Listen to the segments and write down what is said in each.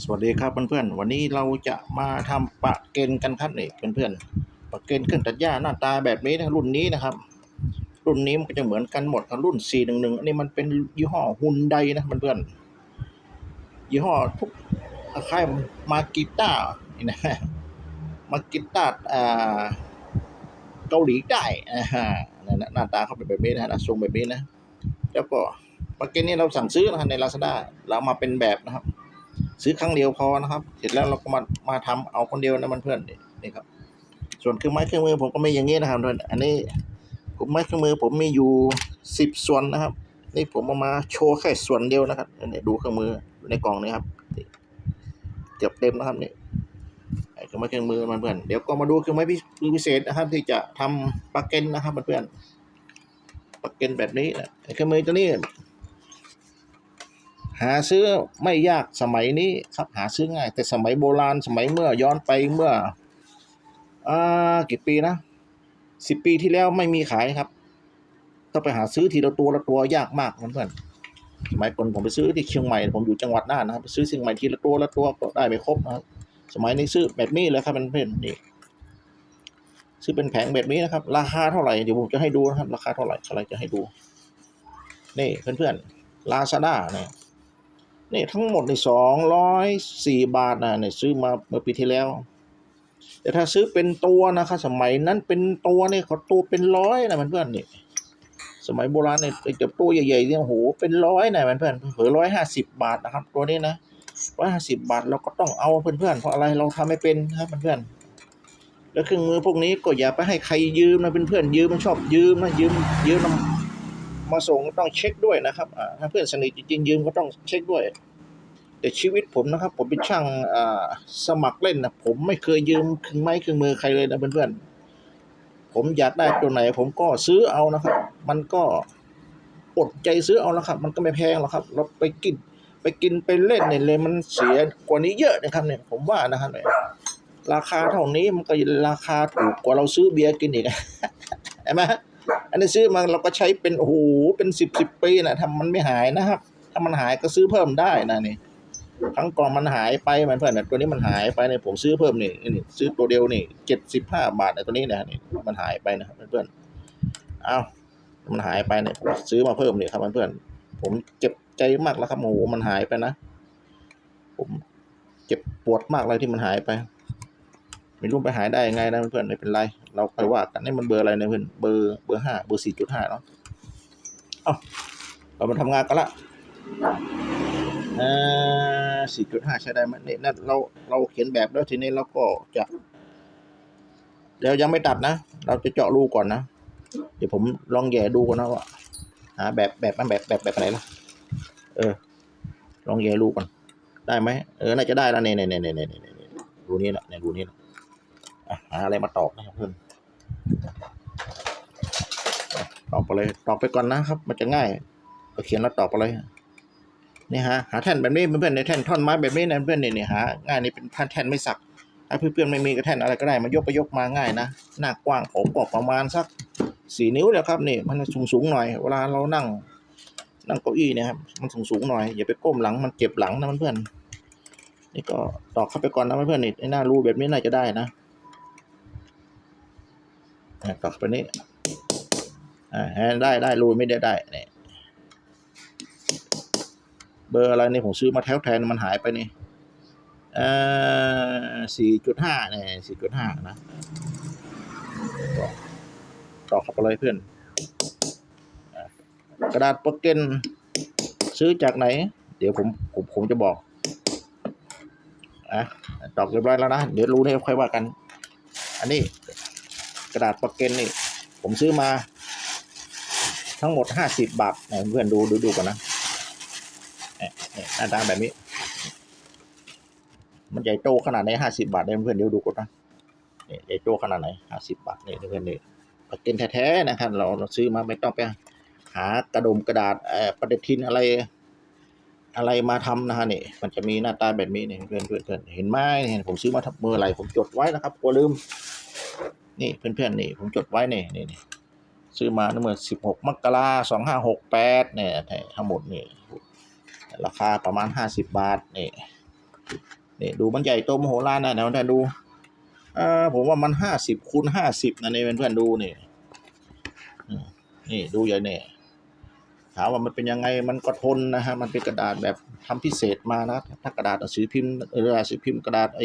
สวัสดีครับเพื่อนๆ วันนี้เราจะมาทำปะเกนกันครับนี่เพื่อนๆ ปะเกนเครื่องตัดหญ้าหน้าตาแบบนี้นะรุ่นนี้นะครับ รุ่นนี้มันก็จะเหมือนกันหมดกับรุ่น 411 อันนี้มันเป็นยี่ห้อฮุนไดนะเพื่อนๆ ยี่ห้อทุกคล้ายมากิต้านี่นะมากิต้าอ่าเกาหลีใต้อ่าฮะหน้าตาเขาเป็นแบบนี้นะทรงแบบนี้นะ แล้วก็ปะเกนนี่เราสั่งซื้อนะในลาซาด้าเรามาเป็นแบบนะครับ ซื้อครั้งเดียวพอนะครับ เสร็จแล้วเราก็มามาทำเอาคนเดียวนะมันเพื่อนนี่ครับ ส่วนเครื่องไม้เครื่องมือผมก็ไม่อย่างนี้นะครับเพื่อนอันนี้ผมไม้เครื่องมือผมมีอยู่สิบส่วนนะครับ นี่ผมเอามาโชว์แค่ส่วนเดียวนะครับนี่ดูเครื่องมือในกล่องนี้ครับเกือบเต็มนะครับนี่เครื่องไม้เครื่องมือมันเพื่อนเดี๋ยวก็มาดูเครื่องไม้พิเศษนะครับ ที่จะทำปากเกนนะครับเพื่อนปากเกนแบบนี้นะเครื่องมือตัวนี้ หาซื้อไม่ยากสมัยนี้ครับหาซื้อง่าย แต่สมัยโบราณสมัยเมื่อย้อนไปเมื่ออ่ากี่ปีนะสิบปีที่แล้วไม่มีขายครับต้องไปหาซื้อทีละตัวละตัวยากมากเพื่อนๆสมัยก่อนผมไปซื้อที่เชียงใหม่ผมอยู่จังหวัดน่านนะครับไปซื้อเชียงใหม่ทีละตัวละตัวก็ได้ไม่ครบนะครับสมัยนี้ซื้อแบบนี้เลยครับเพื่อนๆนี่ซื้อเป็นแผงแบบนี้นะครับ ราคาเท่าไหร่เดี๋ยวผมจะให้ดูนะครับ ราคาเท่าไหร่อะไรจะให้ดู นี่เพื่อนๆลาซาด้าเนี่ย นี่ทั้งหมดในสองร้อยสี่บาทนะเนี่ยซื้อมาเมื่อปีที่แล้ว แต่ถ้าซื้อเป็นตัวนะครับสมัยนั้นเป็นตัวเนี่ยเขาตัวเป็นร้อยนะเพื่อนๆนี่สมัยโบราณเนี่ยไอ้เจ้าตัวใหญ่ๆเนี่ยโอ้โหเป็นร้อยนะเพื่อนๆเผอร้อยห้าสิบบาทนะครับ ตัวนี้นะร้อยห้าสิบบาทเราก็ต้องเอาเพื่อนๆเพราะอะไรเราทำไม่เป็นครับเพื่อนๆแล้วเครื่องมือพวกนี้ก็อย่าไปให้ใครยืมนะเพื่อนๆยืมมันชอบยืมนะยืมยืม มาส่งก็ต้องเช็คด้วยนะครับถ้าเพื่อนสนิทจริงๆยืมก็ต้องเช็คด้วย แต่ชีวิตผมนะครับ ผมเป็นช่างสมัครเล่นนะผมไม่เคยยืมเครื่องไม้เครื่องมือใครเลยนะเพื่อนๆผมอยากได้ตัวไหน ผมก็ซื้อเอานะครับ มันก็อดใจซื้อเอาแล้วครับ มันก็ไม่แพงหรอกครับ เราไปกินไปกินไปเล่นเนี่ยเลยมันเสียกว่านี้เยอะนะครับเนี่ยผมว่านะครับเนี่ยราคาเท่านี้มันก็ราคาถูกกว่าเราซื้อเบียร์กินอีกเห็นไหม อันนี้ซื้อมาเราก็ใช้เป็นโอ้โหเป็นสิบสิบปีนะทำมันไม่หายนะครับ ถ้ามันหายก็ซื้อเพิ่มได้นะนี่ทั้งกล่องมันหายไปมันเพื่อนตัวนี้มันหายไปเนี่ยผมซื้อเพิ่มนี่นี่ซื้อตัวเดียวนี่เจ็ดสิบห้าบาทเนี่ยตัวนี้นี่ยนี่มันหายไปนะครับเพื่อนเอามันหายไปเนี่ยผมซื้อมาเพิ่มนี่ครับเพื่อนผมเจ็บใจมากแล้วครับโอ้โหมันหายไปนะ ผมเจ็บปวดมากเลยที่มันหายไป ไม่รู้ไปหายได้ยังไงนะเพื่อนไม่เป็นไร เราไปว่ากันนี่มันเบอร์อะไรนะเพื่อนเบอร์เบอร์ห้าเบอร์สี่จุดห้าเนาะเอาเรามาทำงานกันละสี่จุดห้าใช้ได้ไหมเนี่ยนั่นเราเราเขียนแบบแล้วทีนี้เราก็จะเดี๋ยวยังไม่ตัดนะ เราจะเจาะรูก่อนนะ เดี๋ยวผมลองแย่ดูก่อนนะว่าหาแบบแบบมันแบบแบบแบบอะไหนล่ะ เออ ลองแย่รูก่อน ได้ไหมเออ น่าจะได้แล้วเนี่ยเนี่ยเนี่ยเนี่ยเนี่ยเนี่ยรูนี้แหละเนี่ยรูนี้แหละ หาอะไรมาตอกนะครับเพื่อนตอกไปเลยตอกไปก่อนนะครับ มันจะง่าย ก็เขียนแล้วตอกไปเลยเนี่ยฮะหาแท่นแบบนี้เพื่อนในแท่นท่อนไม้แบบนี้นะเพื่อนเนี่ยเนี่ยหาง่ายนี่เป็นแท่นไม่สักถ้าเพื่อนๆไม่มีก็แท่นอะไรก็ได้มายกไปยกมาง่ายนะหน้ากว้างผมกประมาณสักสี่นิ้วแหละครับนี่มันสูงสูงหน่อยเวลาเรานั่ง นั่งเก้าอี้เนี่ยครับมันสูงสูงหน่อยอย่าไปก้มหลังมันเจ็บหลังนะเพื่อนนี่ก็ตอกเข้าไปก่อนนะเพื่อนนี่หน้ารูแบบนี้น่าจะได้นะ อะตอกไปนี้อ่าได้ได้รูไม่ได้ได้เนี่ยเบอร์อะไรนี่ผมซื้อมาแถวแทนมันหายไปนี่เอ่อสี่จุดห้าเนี่ยสี่จุดห้านะต่อข้าไปเลยเพื่อน กระดาษโปรเกนซื้อจากไหน เดี๋ยวผมผมผมจะบอกอะตอกเรียบร้อยแล้วนะ เดี๋ยวรู้นี่ค่อยว่ากัน อันนี้ กระดาษปรเกนนี่ ผมซื้อมา ทั้งหมดห้าสิบบาทเพื่อนดูดูดูก่อนนะเนี่ยหน้าตาแบบนี้ มันใหญ่โตขนาดไหนห้าสิบาทเนี่ยเพื่อนเดี๋ยวดูก่อนนะนี่ใหญ่โตขนาดไหนห้าสิบาทเนี่ยเพื่อนนี่ปากเกนแท้ๆนะครับเราเราซื้อมาไม่ต้องไปหากระดมกระดาษเอ่อปฏิทินอะไร อะไรมาทำนะฮะนี่มันจะมีหน้าตาแบบนี้เนี่ยเพื่อนเพื่อนเห็นไหมเห็นผมซื้อมาทับเบอร์อะไรผมจดไว้นะครับกลัวลืม นี่เพื่อนๆนี่ผมจดไว้นี่นี่นี่ซื้อมาเมื่อสิบหกมกราสองห้าหกแปดเนี่ยทั้งหมดนี่ราคาประมาณห้าสิบบาทนี่นี่ดูมันใหญ่โตมโหฬารนะเดี๋ยวท่านดูเออผมว่ามันห้าสิบคูณห้าสิบนะนี่เพื่อนๆดูนี่นี่ดูใหญ่เนี่ยถามว่ามันเป็นยังไงมันก็ทนนะฮะมันเป็นกระดาษแบบทำพิเศษมานะถ้ากระดาษหนังสือพิมพ์เออกราษหนังสือพิมพ์กระดาษไอ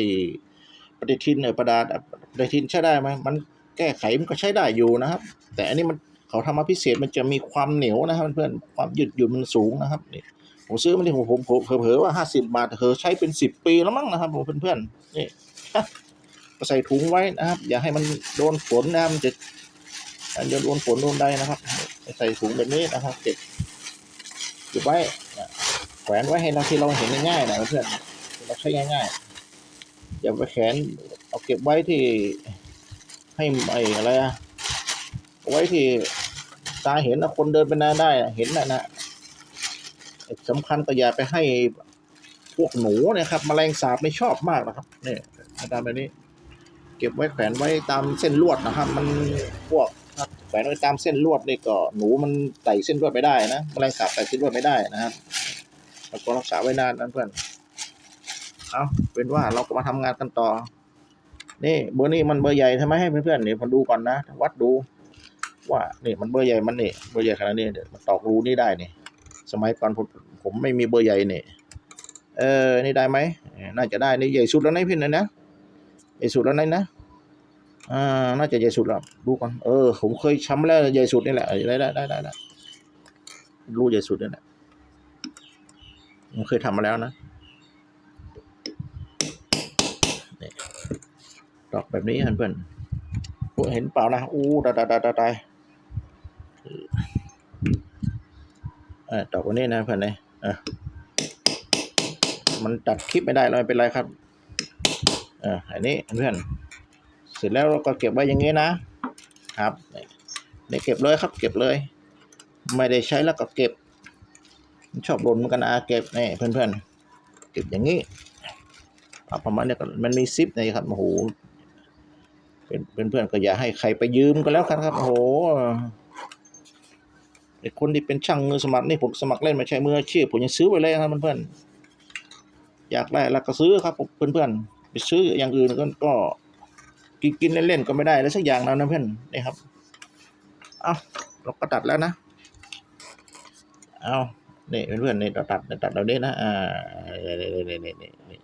ปฏิทินเออกระดาษปฏิทินใช้ได้ไหมมันแก้ไขมันก็ใช้ได้อยู่นะครับ แต่อันนี้มันเขาทำมาพิเศษมันจะมีความเหนียวนะครับเพื่อนความยืดหยุ่นมันสูงนะครับนี่ผมซื้อมาที่ผมผมเผลอๆว่าห้าสิบบาทเธอใช้เป็นสิบปีแล้วมั้งนะครับผมเพื่อนๆนี่ก็ใส่ถุงไว้นะครับ อย่าให้มันโดนฝนนะมันจะมันจะโดนฝนโดนใดนะครับ ใส่ถุงแบบนี้นะครับเก็บเก็บไว้แขวนไว้ให้เราที่เราเห็นง่ายๆนะเพื่อนเราใช้ง่ายๆ อย่าไปแขวนเอาเก็บไว้ที่ให้ไอ้อะไรอะไว้ที่ตาเห็นนะคนเดินไปหน้าได้เห็นนะนะสำคัญก็อย่าไปให้พวกหนูนะครับแมลงสาบไม่ชอบมากนะครับนี่ยตามแบบนี้ เก็บไว้แขวนไว้ตามเส้นลวดนะครับ มันพวกแขวนไว้ตามเส้นลวดนี่ก็หนูมันไต่เส้นลวดไม่ได้นะแมลงสาบไต่เส้นลวดไม่ได้นะครับแล้วก็รักษาไว้นานนะเพื่อน เอาเป็นว่าเราก็มาทำงานกันต่อ นี่เบอร์นี้มันเบอร์ใหญ่ทำไมให้เพื่อนๆเนี่ยผมดูก่อนนะ วัดดู ว่านี่มันเบอร์ใหญ่มันนี่เบอร์ใหญ่ขนาดนี้เดี๋ยวมันตอกรูนี่ได้นี่ สมัยก่อนผมผมไม่มีเบอร์ใหญ่เนี่ยเออ นี่ได้ไหม น่าจะได้ นี่ใหญ่สุดแล้วนะพี่นะนะใหญ่สุดแล้วนะนะ อ่า น่าจะใหญ่สุดแล้ว ดูก่อน เออ ผมเคยช้ำแล้วใหญ่สุดนี่แหละ ได้ได้ได้ได้ได้รูใหญ่สุดนี่แหละผมเคยทำมาแล้วนะ ดอกแบบนี้เพื่อนๆเห็นเปล่านะอู้ตายตายตายตายตายเออดอกวันนี้นะเพื่อนเลยเออมันตัดคลิปไม่ได้เราไม่เป็นไรครับเอออันนี้เพื่อน เสร็จแล้วเราก็เก็บไว้อย่างนี้นะครับนี่นี่เก็บเลยครับ เก็บเลย ไม่ได้ใช้แล้วก็เก็บ ชอบหล่นเหมือนกันนะเก็บนี่เพื่อนๆเก็บอย่างนี้เอาประมาณนี้ก็มันมีซิปนะครับโอ้โห เป็นเพื่อนๆก็อย่าให้ใครไปยืมก็แล้วกันครับโอ้โหไอคนที่เป็นช่างมือสมัครนี่ผมสมัครเล่นไม่ใช่มืออาชีพผมยังซื้อไปเลยครับเพื่อนๆอยากได้แล้วก็ซื้อครับเพื่อนๆไปซื้ออย่างอื่นก็ก็กินกินเล่นๆก็ไม่ได้แล้วสักอย่างนะนะเพื่อนนี่ครับเอาเราก็ตัดแล้วนะเอานี่เพื่อนๆนี่เราตัดตัดเราได้นะอ่าเนี่นี่นี่นี่นี่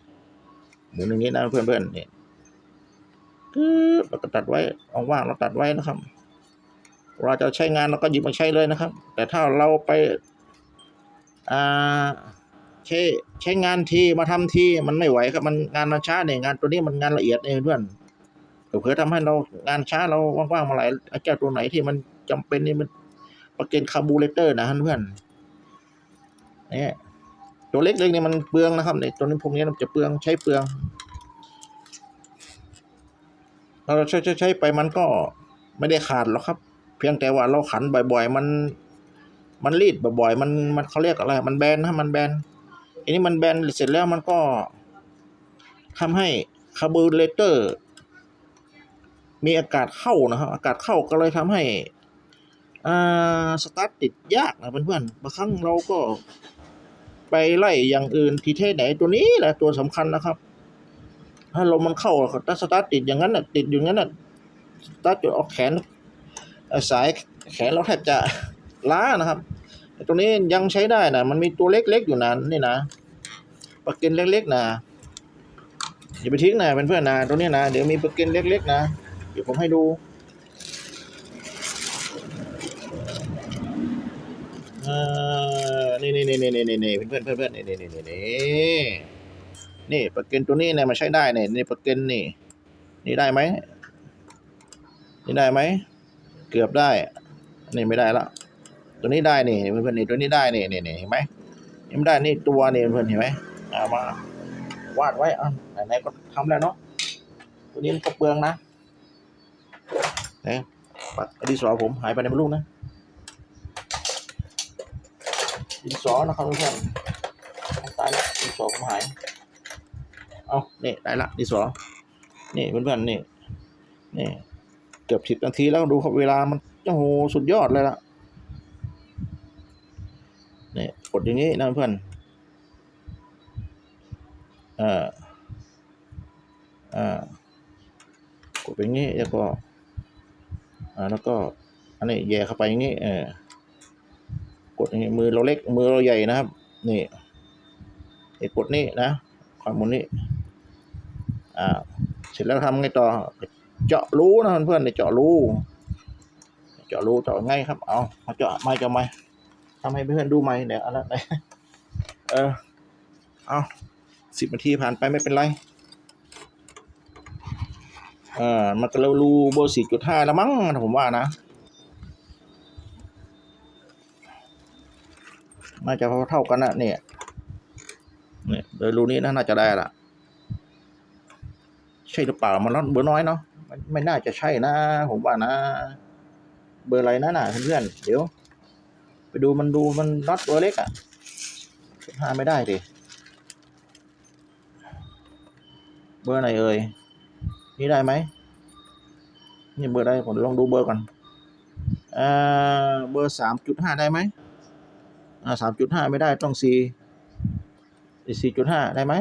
หมุนอย่างนี้นะเพื่อนๆนี่ปึ๊บ เราก็ตัดไว้ว่างเราตัดไว้นะครับ เราจะใช้งานเราก็หยิบมาใช้เลยนะครับ แต่ถ้าเราไปอ่าใช้ใช้งานทีมาทำทีมันไม่ไหวครับมันงานมันช้าเนี่ยงานตัวนี้มันงานละเอียดเนี่ยเพื่อนเผื่อทำให้เรางานช้าเราว่างๆมาหลายไอ้เจ้าตัวไหนที่มันจำเป็นนี่มันประก็นคาร์บูเรเตอร์นะเพื่อนเนี่ยตัวเล็กๆนี่มันเปลืองนะครับเนี่ยตัวนี้พวกนี้มันจะเปลืองใช้เปลือง เราใช้ใช้ใช้ไปมันก็ไม่ได้ขาดหรอกครับ เพียงแต่ว่าเราขันบ่อย ๆ มัน มันรีดบ่อยๆ มันมันเขาเรียกอะไร มันแบนนะมันแบนอันนี้มันแบนเสร็จแล้วมันก็ทำให้คาร์บูเรเตอร์ มีอากาศเข้านะครับ อากาศเข้าก็เลยทำให้อ่าสตาร์ทติดยากนะเพื่อนๆบางครั้งเราก็ไปไล่อย่างอื่นที่เทไหนตัวนี้แหละตัวสำคัญนะครับ ถ้าลมมันเข้าถ้าสตาร์ทติดอย่างนั้นน่ะติดอยู่งั้นน่ะสตาร์ทจนเอาแขนสายแขนเราแทบจะล้านะครับต่ตัวนี้ยังใช้ได้นะมันมีตัวเล็กๆอยู่นะนี่นะปลักเกนเล็กๆนะอย่าไปทิ้งนะเป็นเพื่อนนะตัวนี้นะเดี๋ยวมีปลักเกนเล็กๆนะเดี๋ยวผมให้ดูเออนี่นี่นี่นี่นี่นี่เพื่อนเพื่อนเพื่อนนี่นี่นี่นี่ นี่ปลักเกนตัวนี้เนี่ยมันใช้ได้เนี่ยนี่ปลักเกนนี่ นี่ได้ไหมนี่ได้ไหมเกือบได้ นี่ไม่ได้ละตัวนี้ได้นี่เพื่อนๆนี่ตัวนี้ได้นี่นี่นี่เห็นไหมนี่มันได้นี่ตัวนี่เพื่อนเห็นไหมเอามาวาดไว้อะไหนๆก็ทำแล้วเนาะตัวนี้มันก็เปลืองนะเนี่ยปัดดินสอผมหายไปในมลูกนะดินสอนะครับเพื่อนตายแล้วดินสอผมหาย เอานี่ได้ละดินสอนี่เพื่อนๆนี่นี่เกือบสิบนาทีแล้วดูครับเวลามันโอ้โหสุดยอดเลยล่ะนี่กดอย่างนี้นะเพื่อนเอออ่ากดไปอย่างงี้แล้วก็อ่าแล้วก็อันนี้แย่เข้าไปอย่างงี้เออกดอย่างงี้มือเราเล็กมือเราใหญ่นะครับ นี่ไอ้กดนี่นะความมุนนี่ อ่าเสร็จแล้วทำไงต่อเจาะรูนะเพื่อนๆเนี่ยเจาะรูเจาะรูเจาะไงครับเอามาเจาะไม่เจาะไม่ทำให้เพื่อนดูไหมเดี๋ยวอะไรเออเอาสิบนาทีผ่านไปไม่เป็นไรเออมันก็เร็วรูเบอร์สี่จุดห้าแล้วมั้งผมว่านะน่าจะเท่ากันนะเนี่ยเนี่ยโดยรูนี้น่าจะได้ละ ใช่หรือเปล่ามันเบอร์น้อยเนาะมันไม่น่าจะใช่นะผมว่านะ เบอร์อะไรนะน่ะเพื่อนเดี๋ยว ไปดูมันดูมันน็อตเบอร์เล็กอะจุดห้าไม่ได้ดิเบอร์ไหนเอ่ยนี่ได้ไหมนี่เบอร์ได้ผมลองดูเบอร์ก่อนอ่าเบอร์สามจุดห้าได้ไหมอ่าสามจุดห้าไม่ได้ต้องสี่สี่จุดห้าได้ไหม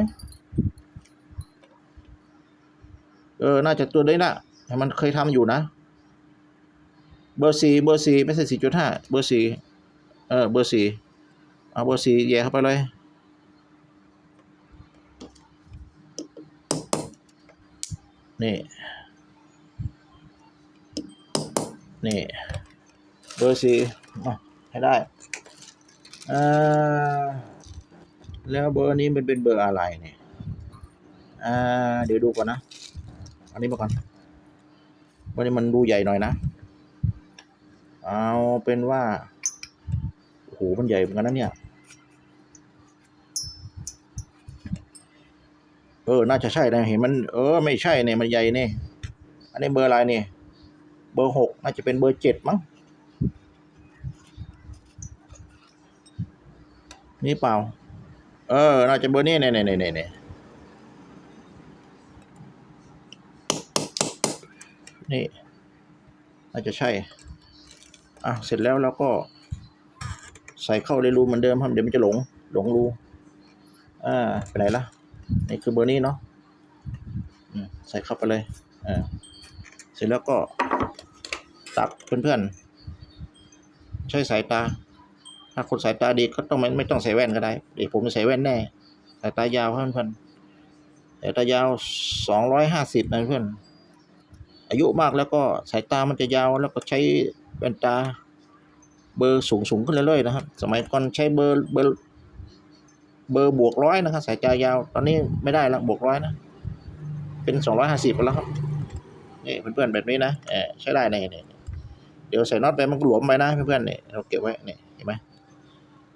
เออ น่าจะตัวนี้นะมันเคยทำอยู่นะ เบอร์สี่เบอร์สี่ไม่ใช่สี่จุดห้าเบอร์สี่เออ เบอร์สี่เอาเบอร์สี่แย่เข้าไปเลยนี่ นี่ เบอร์สี่อะให้ได้อ่าแล้วเบอร์นี้มันเป็นเบอร์อะไรเนี่ยอ่าเดี๋ยวดูก่อนนะ อันนี้มาก่อนวันนี้มันดูใหญ่หน่อยนะ เอาเป็นว่าโอ้โหมันใหญ่เหมือนกันนะเนี่ย เออ น่าจะใช่นะเห็นมัน เออ ไม่ใช่เนี่ยมันใหญ่เนี่ยอันนี้เบอร์อะไรเนี่ยเบอร์หกน่าจะเป็นเบอร์เจ็ดมั้ง นี่เปล่า เออ น่าจะเบอร์นี้เนี่ยเนี่ยเนี่ยเนี่ย นี่น่าจะใช่ อะ เสร็จแล้วเราก็ ใส่เข้าในรูเหมือนเดิมครับเดี๋ยวมันจะหลง หลงรู อ่า ไปไหนละนี่คือเบอร์นี้เนาะอืมใส่เข้าไปเลย อ่า เสร็จแล้วก็ตัดเพื่อนๆ ใช้สายตา ถ้าคนสายตาดีก็ต้องไม่ไม่ต้องใส่แว่นก็ได้ เดี๋ยวผมจะใส่แว่นแน่ สายตายาวเพื่อนๆ สายตายาวสองร้อยห้าสิบนะเพื่อน อายุมากแล้วก็สายตามันจะยาวแล้วก็ใช้แว่นตาเบอร์สูงสูงขึ้นเรื่อยๆนะครับ สมัยก่อนใช้เบอร์เบอร์เบอร์บวกร้อยนะครับสายตายาว ตอนนี้ไม่ได้แล้วบวกร้อยนะ เป็นสองร้อยห้าสิบแล้วครับนี่เพื่อนๆแบบนี้นะเออใช้ได้ในนี่เดี๋ยวใส่น็อตไปมันหลวมไปนะเพื่อนๆเนี่ยเราเก็บไว้เนี่ยเห็นไหม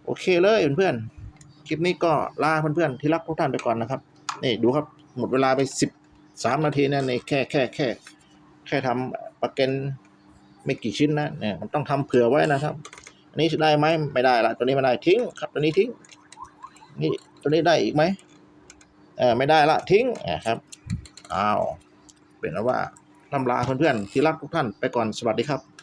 โอเคเลยเพื่อนๆคลิปนี้ก็ลาเพื่อนๆที่รักทุกท่านไปก่อนนะครับนี่ดูครับหมดเวลาไปสิบสามนาทีเนี่ยในแค่แค่แค่ แค่ทำประกันไม่กี่ชิ้นนะเนี่ยมันต้องทำเผื่อไว้นะครับ อันนี้ได้ไหมไม่ได้ละตัวนี้ไม่ได้ทิ้งครับ ตัวนี้ทิ้ง นี่ตัวนี้ได้อีกไหมเออไม่ได้ละทิ้งนะครับอ้าวเป็นแล้วว่าลำลาเพื่อนๆที่รักทุกท่านไปก่อนสวัสดีครับ